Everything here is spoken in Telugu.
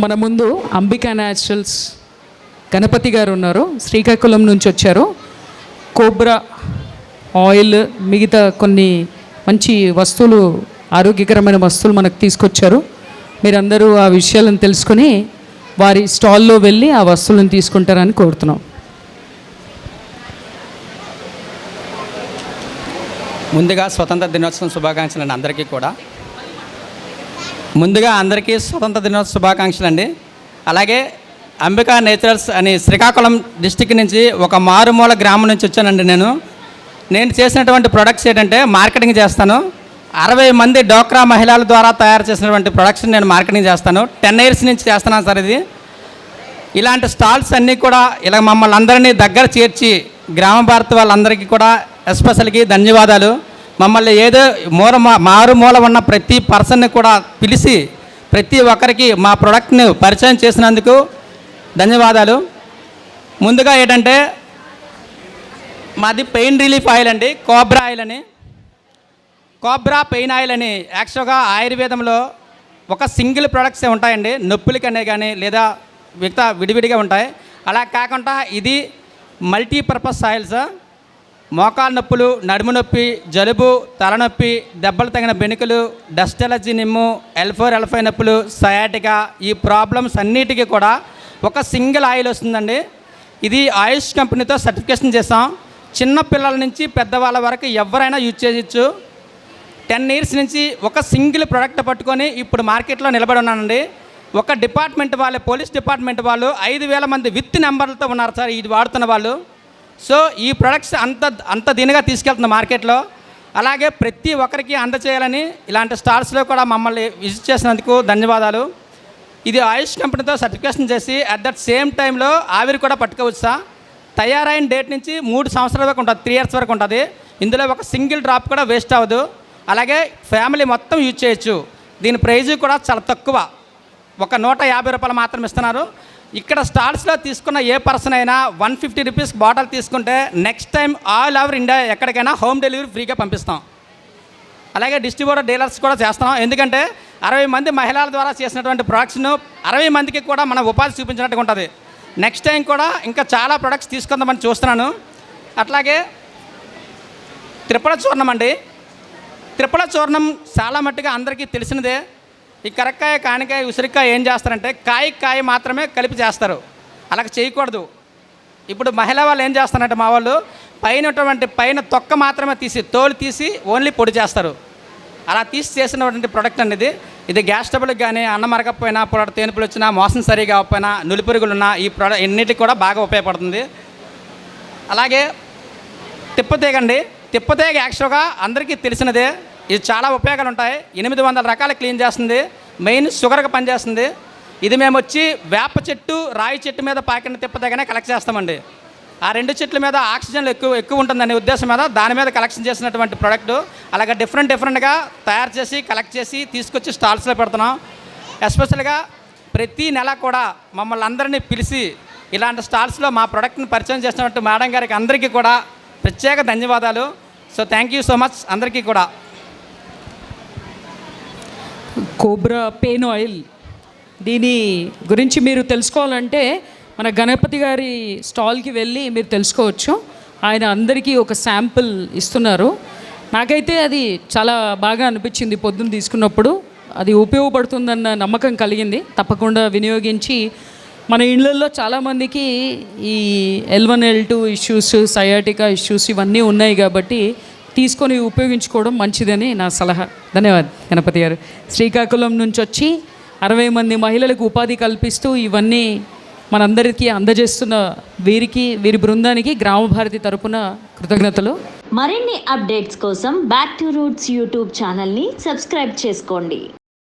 మన ముందు అంబికా న్యాచురల్స్ గణపతి గారు ఉన్నారు. శ్రీకాకుళం నుంచి వచ్చారు. కోబ్రా ఆయిల్ మిగతా కొన్ని మంచి వస్తువులు ఆరోగ్యకరమైన వస్తువులు మనకు తీసుకొచ్చారు. మీరందరూ ఆ విషయాలను తెలుసుకొని వారి స్టాల్లో వెళ్ళి ఆ వస్తువులను తీసుకుంటారని కోరుతున్నాం. ముందుగా స్వతంత్ర దినోత్సవం శుభాకాంక్షలు అందరికీ కూడా. ముందుగా అందరికీ స్వతంత్ర దినోత్సవ శుభాకాంక్షలు అండి. అలాగే అంబికా నేచురల్స్ అని శ్రీకాకుళం డిస్టిక్ నుంచి ఒక మారుమూల గ్రామం నుంచి వచ్చానండి నేను. నేను చేసినటువంటి ప్రొడక్ట్స్ ఏంటంటే మార్కెటింగ్ చేస్తాను. అరవై మంది డోక్రా మహిళల ద్వారా తయారు చేసినటువంటి ప్రొడక్ట్స్ నేను మార్కెటింగ్ చేస్తాను. టెన్ ఇయర్స్ నుంచి చేస్తున్నాను సార్ ఇది. ఇలాంటి స్టాల్స్ అన్నీ కూడా ఇలా మమ్మల్ని అందరినీ దగ్గర చేర్చి గ్రామ భారతి వాళ్ళందరికీ కూడా ఎస్పెషల్కి ధన్యవాదాలు. మమ్మల్ని ఏదో మూల మారుమూల ఉన్న ప్రతి పర్సన్ని కూడా పిలిచి ప్రతి ఒక్కరికి మా ప్రోడక్ట్ని పరిచయం చేసినందుకు ధన్యవాదాలు. ముందుగా ఏంటంటే మాది పెయిన్ రిలీఫ్ ఆయిల్ అండి కోబ్రా ఆయిల్ అని. కోబ్రా పెయిన్ ఆయిల్ అని యాక్చువల్గా ఆయుర్వేదంలో ఒక సింగిల్ ప్రొడక్ట్స్ ఉంటాయండి నొప్పులకనే కానీ లేదా మిగతా విడివిడిగా ఉంటాయి. అలా కాకుండా ఇది మల్టీపర్పస్ ఆయిల్స్. మోకాలు నొప్పులు నడుము నొప్పి జలుబు తలనొప్పి దెబ్బలు తగిన బెనుకలు డస్ట్ ఎలర్జీ నిమ్ము ఎల్ ఫోర్ నొప్పులు సయాటికా ఈ ప్రాబ్లమ్స్ అన్నిటికీ కూడా ఒక సింగిల్ ఆయిల్ వస్తుందండి. ఇది ఆయుష్ కంపెనీతో సర్టిఫికేషన్ చేసాం చిన్న పిల్లల నుంచి పెద్దవాళ్ళ వరకు ఎవరైనా యూజ్ చేయొచ్చు. టెన్ ఇయర్స్ నుంచి ఒక సింగిల్ ప్రోడక్ట్ పట్టుకొని ఇప్పుడు మార్కెట్లో నిలబడి ఉన్నానండి. ఒక డిపార్ట్మెంట్ వాళ్ళు పోలీస్ డిపార్ట్మెంట్ వాళ్ళు ఐదు వేల మంది విత్ నెంబర్లతో ఉన్నారు సార్ ఇది వాడుతున్న వాళ్ళు. సో ఈ ప్రొడక్ట్స్ అంత అంత దీనిగా తీసుకెళ్తుంది మార్కెట్లో. అలాగే ప్రతి ఒక్కరికి అందచేయాలని ఇలాంటి స్టార్స్లో కూడా మమ్మల్ని విజిట్ చేసినందుకు ధన్యవాదాలు. ఇది ఆయుష్ కంపెనీతో సర్టిఫికేషన్ చేసి అట్ దట్ సేమ్ టైంలో ఆవిరి కూడా పట్టుకోవచ్చు? సార్ తయారైన డేట్ నుంచి మూడు సంవత్సరాల వరకు ఉంటుంది త్రీ ఇయర్స్ వరకు ఉంటుంది. ఇందులో ఒక సింగిల్ డ్రాప్ కూడా వేస్ట్ అవ్వదు. అలాగే ఫ్యామిలీ మొత్తం యూజ్ చేయొచ్చు. దీని ప్రైజ్ కూడా చాలా తక్కువ. ఒక నూట యాభై రూపాయలు మాత్రం ఇస్తున్నారు. ఇక్కడ స్టాల్స్లో తీసుకున్న ఏ పర్సన్ అయినా వన్ ఫిఫ్టీ రూపీస్ బాటిల్ తీసుకుంటే next time all over India ఎక్కడికైనా హోమ్ డెలివరీ ఫ్రీగా పంపిస్తాం. అలాగే డిస్ట్రిబ్యూటర్ డీలర్స్ కూడా చేస్తాం ఎందుకంటే అరవై మంది మహిళల ద్వారా చేసినటువంటి ప్రొడక్ట్స్ను అరవై మందికి కూడా మనం ఉపాధి చూపించినట్టుగా ఉంటుంది. నెక్స్ట్ టైం కూడా ఇంకా చాలా ప్రొడక్ట్స్ తీసుకుందామని చూస్తున్నాను. అట్లాగే త్రిపుల చూర్ణం అండి. త్రిపుల చూర్ణం చాలా మట్టుగా అందరికీ తెలిసినదే. ఈ కరక్కాయ కానికాయ ఉసిరికాయ ఏం చేస్తారంటే కాయ కాయ మాత్రమే కలిపి చేస్తారు. అలా చేయకూడదు. ఇప్పుడు మహిళ వాళ్ళు ఏం చేస్తారంటే మా వాళ్ళు పైన ఉన్నటువంటి పైన తొక్క మాత్రమే తీసి తోలు తీసి ఓన్లీ పొడి చేస్తారు. అలా తీసి చేసినటువంటి ప్రోడక్ట్ అనేది ఇది గ్యాస్ ట్రబుల్కి కానీ అన్నం మరకపోయినా పొడ తేనుపులు వచ్చినా మోసం సరిగా అవ్వకపోయినా నులిపురుగులు ఉన్నా ఈ ప్రోడక్ట్ ఎన్నిటికి కూడా బాగా ఉపయోగపడుతుంది. అలాగే తిప్పతీగండి. తిప్పతీగ యాక్చువల్గా అందరికీ తెలిసినదే ఇది చాలా ఉపయోగాలు ఉంటాయి ఎనిమిది వందల రకాలు క్లీన్ చేస్తుంది. మెయిన్ షుగర్గా పనిచేస్తుంది. ఇది మేము వచ్చి వేప చెట్టు రాయి చెట్టు మీద పాకిన తిప్పదగానే కలెక్ట్ చేస్తామండి. ఆ రెండు చెట్ల మీద ఆక్సిజన్ ఎక్కువ ఎక్కువ ఉంటుందనే ఉద్దేశం మీద దాని మీద కలెక్షన్ చేసినటువంటి ప్రోడక్ట్ అలాగే డిఫరెంట్ డిఫరెంట్గా తయారు చేసి కలెక్ట్ చేసి తీసుకొచ్చి స్టాల్స్లో పెడుతున్నాం. ఎస్పెషల్గా ప్రతి నెల కూడా మమ్మల్ని అందరినీ పిలిచి ఇలాంటి స్టాల్స్లో మా ప్రోడక్ట్ని పరిచయం చేసినట్టు మేడం గారికి అందరికీ కూడా ప్రత్యేక ధన్యవాదాలు. So thank you so much అందరికీ కూడా. Cobra pain oil. దీని గురించి మీరు తెలుసుకోవాలంటే మన గణపతి గారి స్టాల్కి వెళ్ళి మీరు తెలుసుకోవచ్చు. ఆయన అందరికీ ఒక శాంపుల్ ఇస్తున్నారు. నాకైతే అది చాలా బాగా అనిపించింది పొద్దున్న తీసుకున్నప్పుడు. అది ఉపయోగపడుతుందన్న నమ్మకం కలిగింది. తప్పకుండా వినియోగించి మన ఇళ్ళల్లో చాలామందికి ఈ L one L two issues sciatica issues ఇవన్నీ ఉన్నాయి కాబట్టి తీసుకొని ఉపయోగించుకోవడం మంచిదని నా సలహా. ధన్యవాద్ గణపతి గారు. శ్రీకాకుళం నుంచి వచ్చి అరవై మంది మహిళలకు ఉపాధి కల్పిస్తూ ఇవన్నీ మనందరికీ అందజేస్తున్న వీరికి వీరి బృందానికి గ్రామ భారతి తరపున కృతజ్ఞతలు. మరిన్ని అప్డేట్స్ కోసం బ్యాక్ టు రూట్స్ యూట్యూబ్ ఛానల్ని సబ్స్క్రైబ్ చేసుకోండి.